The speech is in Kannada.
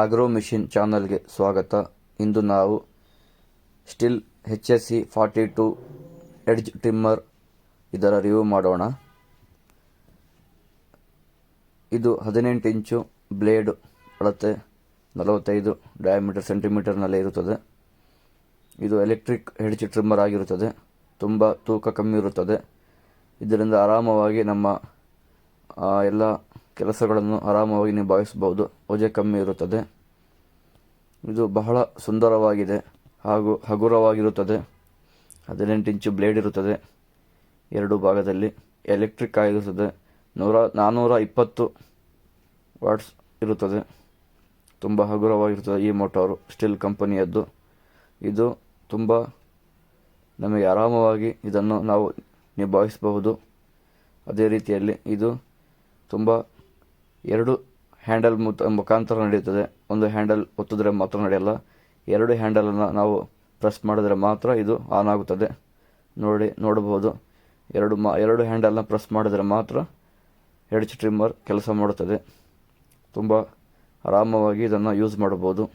ಆಗ್ರೋ ಮಿಷಿನ್ ಚಾನಲ್ಗೆ ಸ್ವಾಗತ. ಇಂದು ನಾವು Stihl H S C forty two edge trimmer ಇದರ ರಿವ್ಯೂ ಮಾಡೋಣ. ಇದು ಹದಿನೆಂಟು ಇಂಚು ಬ್ಲೇಡ್ ಅಳತೆ, ನಲವತ್ತೈದು ಡಯಾಮೀಟರ್ ಸೆಂಟಿಮೀಟರ್ನಲ್ಲಿ ಇರುತ್ತದೆ. ಇದು ಎಲೆಕ್ಟ್ರಿಕ್ ಹೆಡ್ಜ್ ಟ್ರಿಮ್ಮರ್ ಆಗಿರುತ್ತದೆ. ತುಂಬ ತೂಕ ಕಮ್ಮಿ ಇರುತ್ತದೆ. ಇದರಿಂದ ಆರಾಮವಾಗಿ ನಮ್ಮ ಎಲ್ಲ ಕೆಲಸಗಳನ್ನು ಆರಾಮವಾಗಿ ನಿಭಾಯಿಸಬಹುದು. ವಜೆ ಕಮ್ಮಿ ಇರುತ್ತದೆ. ಇದು ಬಹಳ ಸುಂದರವಾಗಿದೆ ಹಾಗೂ ಹಗುರವಾಗಿರುತ್ತದೆ. ಹದಿನೆಂಟು ಇಂಚು ಬ್ಲೇಡ್ ಇರುತ್ತದೆ. ಎರಡು ಭಾಗದಲ್ಲಿ ಎಲೆಕ್ಟ್ರಿಕ್ ಆಗಿರುತ್ತದೆ. ನೂರ ನಾನ್ನೂರ ಇಪ್ಪತ್ತು ವಾಟ್ಸ್ ಇರುತ್ತದೆ. ತುಂಬ ಹಗುರವಾಗಿರುತ್ತದೆ ಈ ಮೋಟಾರು, ಸ್ಟೀಲ್ ಕಂಪನಿಯದ್ದು. ಇದು ತುಂಬ ನಮಗೆ ಆರಾಮವಾಗಿ ಇದನ್ನು ನಾವು ನಿಭಾಯಿಸಬಹುದು. ಅದೇ ರೀತಿಯಲ್ಲಿ ಇದು ತುಂಬ ಎರಡು ಹ್ಯಾಂಡಲ್ ಮುತ, ಮುಖಾಂತರ ನಡೆಯುತ್ತದೆ. ಒಂದು ಹ್ಯಾಂಡಲ್ ಒತ್ತಿದ್ರೆ ಮಾತ್ರ ನಡೆಯಲ್ಲ. ಎರಡು ಹ್ಯಾಂಡಲನ್ನು ನಾವು ಪ್ರೆಸ್ ಮಾಡಿದ್ರೆ ಮಾತ್ರ ಇದು ಆನ್ ಆಗುತ್ತದೆ. ನೋಡಿ, ನೋಡಬಹುದು. ಎರಡು ಮಾ, ಎರಡು ಹ್ಯಾಂಡಲ್ನ ಪ್ರೆಸ್ ಮಾಡಿದರೆ ಮಾತ್ರ ಹೆಡ್ಜ್ ಟ್ರಿಮ್ಮರ್ ಕೆಲಸ ಮಾಡುತ್ತದೆ. ತುಂಬ ಆರಾಮವಾಗಿ ಇದನ್ನು ಯೂಸ್ ಮಾಡಬಹುದು.